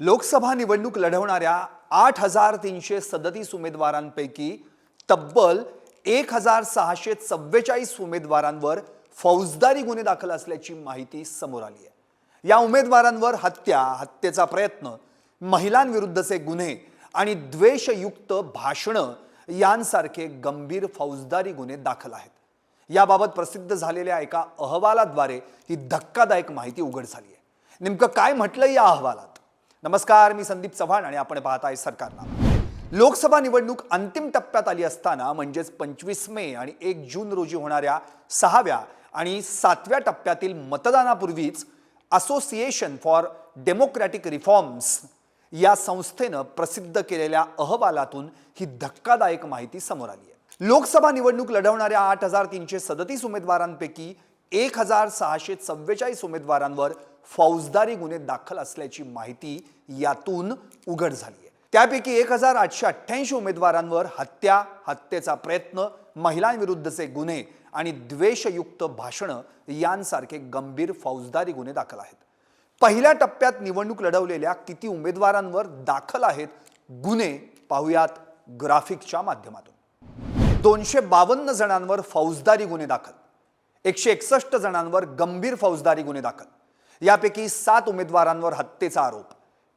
लोकसभा निवडणूक लढवणाऱ्या आठ हजार तीनशे सदतीस उमेदवारांपैकी तब्बल एक हजार सहाशे चव्वेचाळीस उमेदवारांवर फौजदारी गुन्हे दाखल असल्याची माहिती समोर आली आहे. या उमेदवारांवर हत्या हत्येचा प्रयत्न महिलांविरुद्धचे गुन्हे आणि द्वेषयुक्त भाषणं यांसारखे गंभीर फौजदारी गुन्हे दाखल आहेत. याबाबत प्रसिद्ध झालेल्या एका अहवालाद्वारे ही धक्कादायक माहिती उघड झाली आहे. नेमकं काय म्हटलं या अहवालात? नमस्कार मी संदीप चव्हाण आणि आपण पाहत आहे सरकारला लोकसभा निवडणूक अंतिम टप्प्यात आली असताना म्हणजेच पंचवीस मे आणि एक जून रोजी होणाऱ्या सहाव्या आणि सातव्या टप्प्यातील मतदानापूर्वीच असोसिएशन फॉर डेमोक्रॅटिक रिफॉर्म्स या संस्थेनं प्रसिद्ध केलेल्या अहवालातून ही धक्कादायक माहिती समोर आली आहे. लोकसभा निवडणूक लढवणाऱ्या आठ हजार तीनशे सदतीस उमेदवारांपैकी एक हजार सहाशे चव्वेचाळीस उमेदवारांवर फौजदारी गुन्हे दाखल असल्याची माहिती यातून उघड झाली आहे. त्यापैकी एक हजार आठशे अठ्ठ्याऐंशी उमेदवारांवर हत्या हत्येचा प्रयत्न महिलांविरुद्धचे गुन्हे आणि द्वेषयुक्त भाषणं यांसारखे गंभीर फौजदारी गुन्हे दाखल आहेत. पहिल्या टप्प्यात निवडणूक लढवलेल्या किती उमेदवारांवर दाखल आहेत गुन्हे पाहुयात ग्राफिकच्या माध्यमातून. दोनशे बावन्न जणांवर फौजदारी गुन्हे दाखल. एकशे एकसष्ट जणांवर गंभीर फौजदारी गुन्हे दाखल. यापैकी सात उमेदवारांवर हत्येचा आरोप.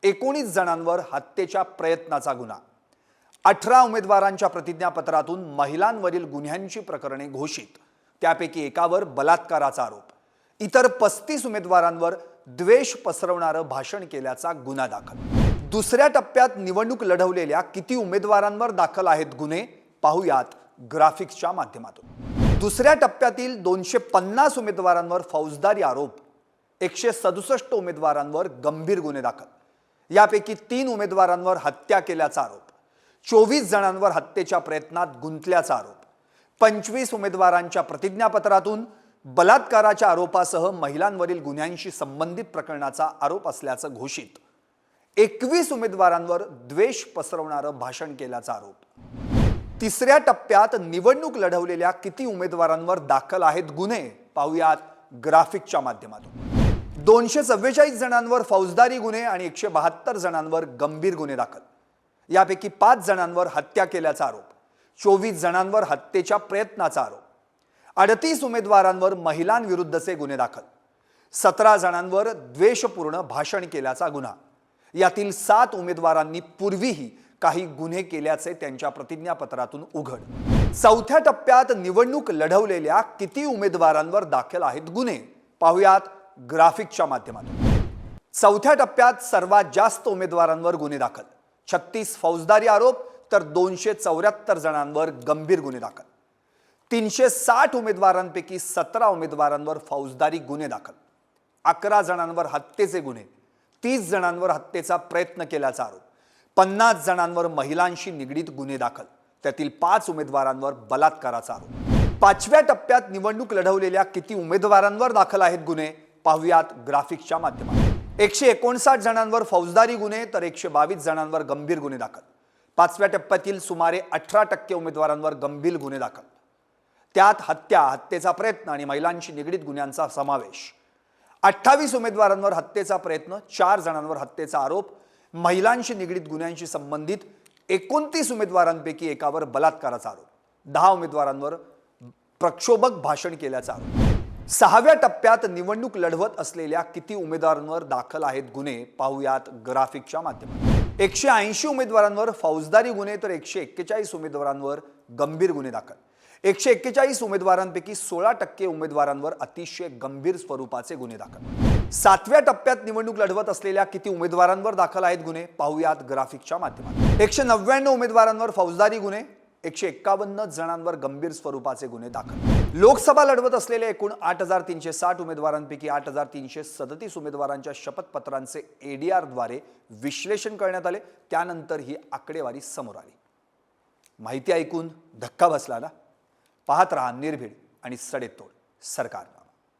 एकोणीस जणांवर हत्येच्या प्रयत्नाचा गुन्हा. अठरा उमेदवारांच्या प्रतिज्ञापत्रातून महिलांवरील गुन्ह्यांची प्रकरणे घोषित. त्यापैकी एकावर बलात्काराचा आरोप. इतर पस्तीस उमेदवारांवर द्वेष पसरवणारं भाषण केल्याचा गुन्हा दाखल. दुसऱ्या टप्प्यात निवडणूक लढवलेल्या किती उमेदवारांवर दाखल आहेत गुन्हे पाहुयात ग्राफिक्सच्या माध्यमातून. दुसऱ्या टप्प्यातील दोनशे पन्नास उमेदवारांवर फौजदारी आरोप एकशे सदुसष्ट उमेदवारांवर गंभीर गुन्हे दाखल. यापैकी तीन उमेदवारांवर हत्या केल्याचा आरोप चोवीस जणांवर हत्येच्या प्रयत्नात गुंतल्याचा आरोप पंचवीस उमेदवारांच्या प्रतिज्ञापत्रातून बलात्काराच्या आरोपासह महिलांवरील गुन्ह्यांशी संबंधित प्रकरणाचा आरोप असल्याचं घोषित. एकवीस उमेदवारांवर द्वेष पसरवणारं भाषण केल्याचा आरोप तिसऱ्या टप्प्यात निवडणूक लढवलेल्या किती उमेदवारांवर दाखल आहेत गुन्हे? पाहुयात ग्राफिकच्या माध्यमातून. दोनशे चव्वेचाळीस जणांवर फौजदारी गुन्हे आणि एकशे बहात्तर जणांवर गंभीर गुन्हे दाखल. यापैकी पाच जणांवर हत्या केल्याचा आरोप. चोवीस जणांवर हत्येच्या प्रयत्नाचा आरोप. अडतीस उमेदवारांवर महिलांविरुद्धचे गुन्हे दाखल. सतरा जणांवर द्वेषपूर्ण भाषण केल्याचा गुन्हा. यातील सात उमेदवारांनी पूर्वीही काही गुन्हे केल्याचे त्यांच्या प्रतिज्ञापत्रातून उघड. चौथ्या टप्प्यात निवडणूक लढवलेल्या किती उमेदवारांवर दाखल आहेत गुन्हे? पाहुयात ग्राफिकच्या माध्यमातून. चौथ्या टप्प्यात सर्वात जास्त उमेदवारांवर गुन्हे दाखल. छत्तीस फौजदारी आरोप तर दोनशे चौऱ्याहत्तर जणांवर गंभीर गुन्हे दाखल. तीनशे साठ उमेदवारांपैकी सतरा उमेदवारांवर फौजदारी गुन्हे दाखल. अकरा जणांवर हत्येचे गुन्हे. तीस जणांवर हत्येचा प्रयत्न केल्याचा आरोप. पन्नास जणांवर महिलांशी निगडीत गुन्हे दाखल. त्यातील पाच उमेदवारांवर बलात्काराचा आरोप. पाचव्या टप्प्यात निवडणूक लढवलेल्या किती उमेदवारांवर दाखल आहेत गुन्हे? पाहुयात ग्राफिक्सच्या माध्यमातून. एकशे एकोणसाठ जणांवर फौजदारी गुन्हे तर एकशे बावीस जणांवर गंभीर गुन्हे दाखल. पाचव्या टप्प्यातील सुमारे अठरा टक्के उमेदवारांवर गंभीर गुन्हे दाखल. त्यात हत्या हत्येचा प्रयत्न आणि महिलांशी निगडीत गुन्ह्यांचा समावेश. अठ्ठावीस उमेदवारांवर हत्येचा प्रयत्न चार जणांवर हत्येचा आरोप महिलांशी निगडीत गुन्ह्यांशी संबंधित एकोणतीस उमेदवारांपैकी एकावर बलात्काराचा आरोप. दहा उमेदवारांवर प्रक्षोभक भाषण केल्याचा आरोप. सहाव्या टप्प्यात निवडणूक लढवत असलेल्या किती उमेदवारांवर दाखल आहेत गुन्हे पाहुयात ग्राफिकच्या माध्यमात एकशे ऐंशी उमेदवारांवर फौजदारी गुन्हे तर एकशे एक्केचाळीस उमेदवारांवर गंभीर गुन्हे दाखल. एकशे एक्केचाळीस उमेदवारांपैकी सोळा टक्के उमेदवारांवर अतिशय गंभीर स्वरूपाचे गुन्हे दाखल. सातव्या टप्प्यात निवडणूक लढवत असलेल्या किती उमेदवारांवर दाखल आहेत गुन्हे पाहूयात ग्राफिकच्या माध्यमातून. एकशे नव्याण्णव उमेदवारांवर फौजदारी गुन्हे एकशे एक्कावन्न जणांवर गंभीर स्वरूपाचे गुन्हे दाखल. लोकसभा लढवत असलेल्या एकूण आठ हजार तीनशे साठ उमेदवारांपैकी आठ हजार तीनशे सदतीस उमेदवारांच्या शपथपत्रांचे एडीआरद्वारे विश्लेषण करण्यात आले. त्यानंतर ही आकडेवारी समोर आली. माहिती ऐकून धक्का बसला ना? पाहत रहा निर्भीड आणि सडेतोड सरकार